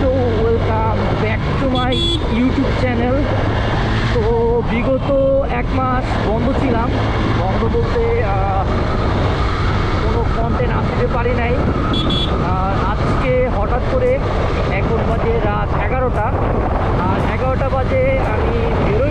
তো welcome back to my YouTube channel তো বিগত এক মাস বন্ধ ছিলাম। বন্ধ বলতে কোনো কন্টেন্ট আসতে পারি নাই। আজকে হঠাৎ করে এখন বাজে রাত এগারোটা। আর এগারোটা বাজে আমি বেরোই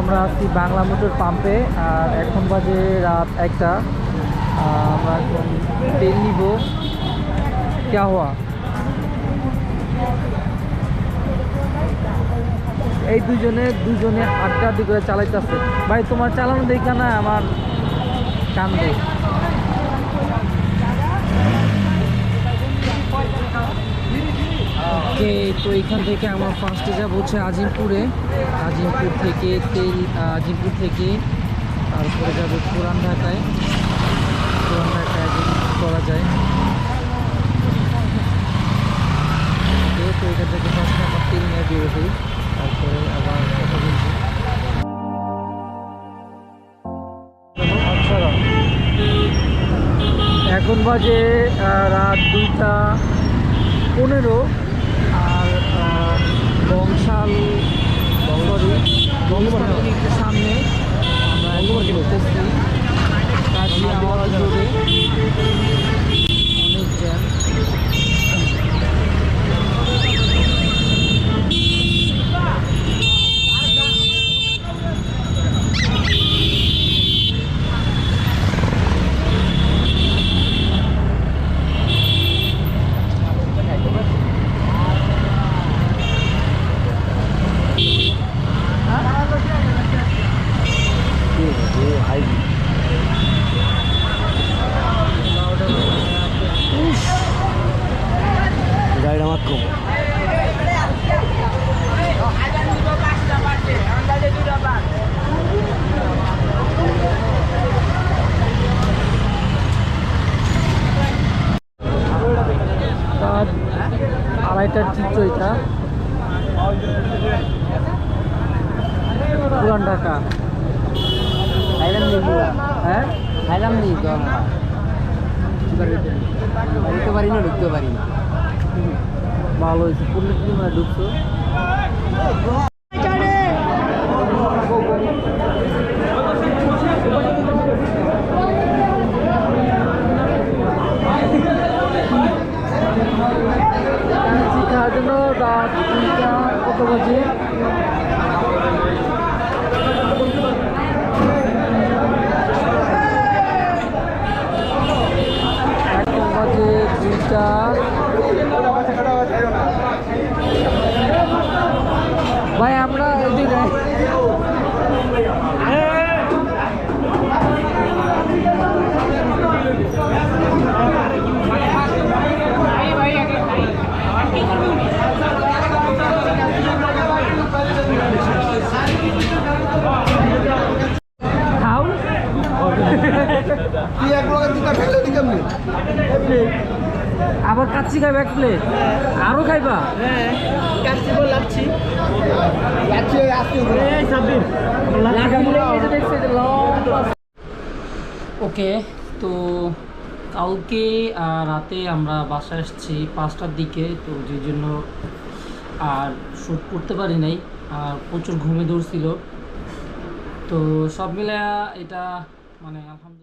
আমরা আছি বাংলা মোটর পাম্পে, আর এখন বাজে রাত একটা। আমরা এখন তেল নিব। ক্যা হওয়া এই দুজনে দুজনে আড্ডা আড্ডি করে চালাইতেছে। ভাই, তোমার চালানো দেখা না আমার কান্দে ওকে তো এখান থেকে আমার ফার্স্টে যাব হচ্ছে আজিমপুরে। আজিমপুর থেকে তেল আজিমপুর থেকে তারপরে যাব পুরান ঢাকায়। পুরান ঢাকায় করা যায়। তো এখান থেকে ফার্স্টে আমার তেল নিয়ে বের তারপরে আবার কথা বলছি আচ্ছা এখন বাজে রাত দুইটা পনেরো। আড়াইটার চিত্র এটা। পুরান ঢাকা। খাইলাম হ্যাঁ? খাইলাম নি তো আমরা। ঢুকতে পারি। না ঢুকতে পারি না। ভালো হয়েছে। কিলোমিটার ঢুকছো খাওয়ার জন্য রাত দুইটা কত বাজে এখন বাজে দুইটা ভাই আমরা এদিকে আবার কাচ্চি খাইবা এক প্লেট আরও খাইবা? ওকে তো কালকে রাতে আমরা বাসায় এসেছি পাঁচটার দিকে তো যে জন্য আর শ্যুট করতে পারি নাই আর প্রচুর ঘুমে দৌড়ছিল। তো সব মিলে এটা মানে আলহামদুলিল্লাহ।